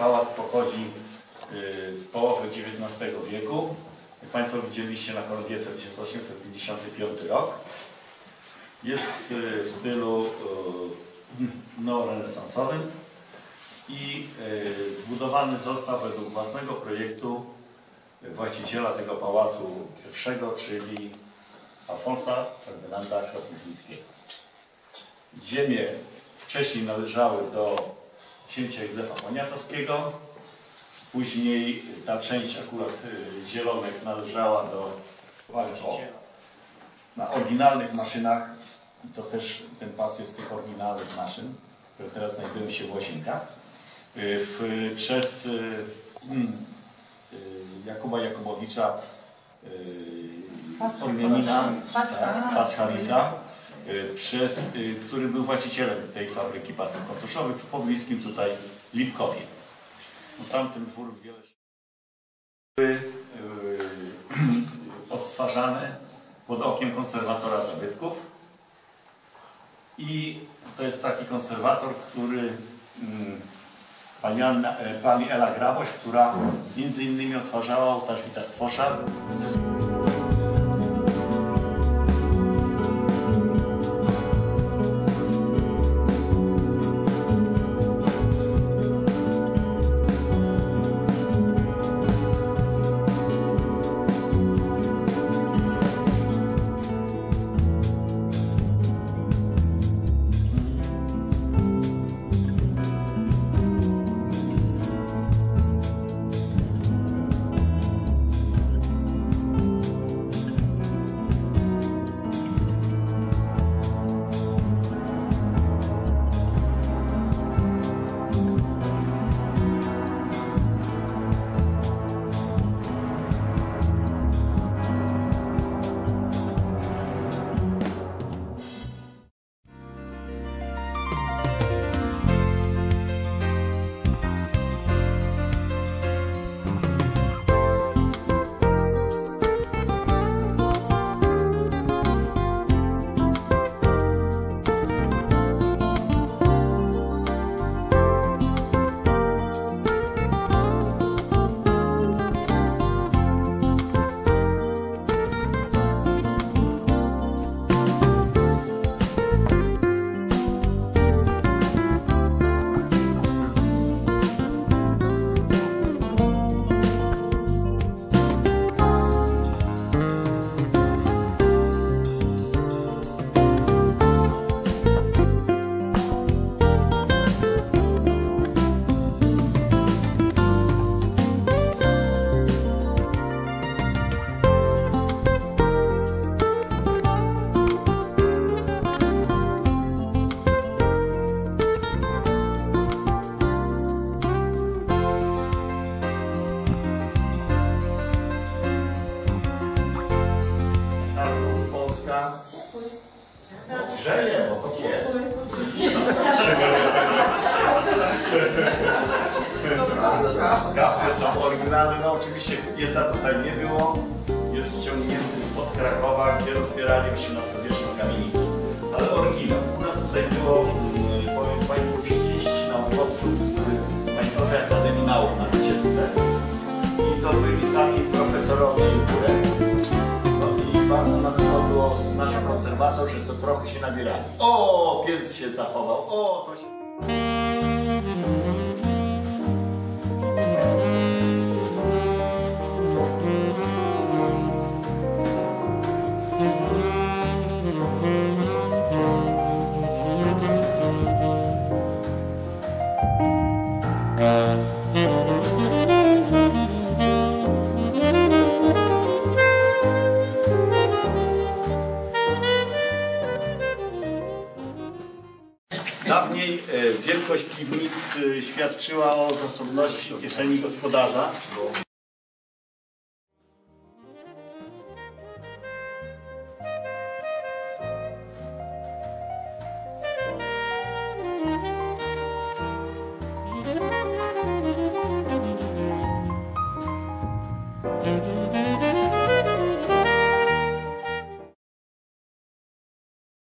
pałac pochodzi y, z połowy XIX wieku. Jak Państwo widzieliście na chorągiece 1855 rok. Jest y, w stylu y, neorenesansowym i zbudowany został według własnego projektu właściciela tego pałacu pierwszego, czyli Alfonsa Ferdynanda Kropiwnickiego. Ziemie wcześniej należały do księcia Józefa Poniatowskiego, później ta część akurat y, zielonek należała do właściciela. Na oryginalnych maszynach, i to też ten pas jest z tych oryginalnych maszyn, które teraz znajdują się w Łazienkach, y, w, przez y, mm, y, Jakuba Jakubowicza y, Ormianina, Pas tak. Y, przez, y, który był właścicielem tej fabryki pasów kartuszowych w pobliskim tutaj Lipkowie. No, tamten dwór wiele były y, odtwarzane pod okiem konserwatora zabytków i to jest taki konserwator, który mm, e, pani Ela Graboś, która między innymi odtwarzała ołtarz Wita Stwosza. Grzeje, bo to jest. Kafle są oryginalne, no oczywiście pieca tutaj nie było. Jest ściągnięty spod Krakowa, gdzie otwierali się na powierzchni kamienicy. Ale oryginał. U nas tutaj było, mm, powiem Państwu, 30 naukowców że to trochę się nabierali. O, pies się zachował, o, to się... Dawniej e, wielkość piwnic e, świadczyła o zasobności kieszeni gospodarza.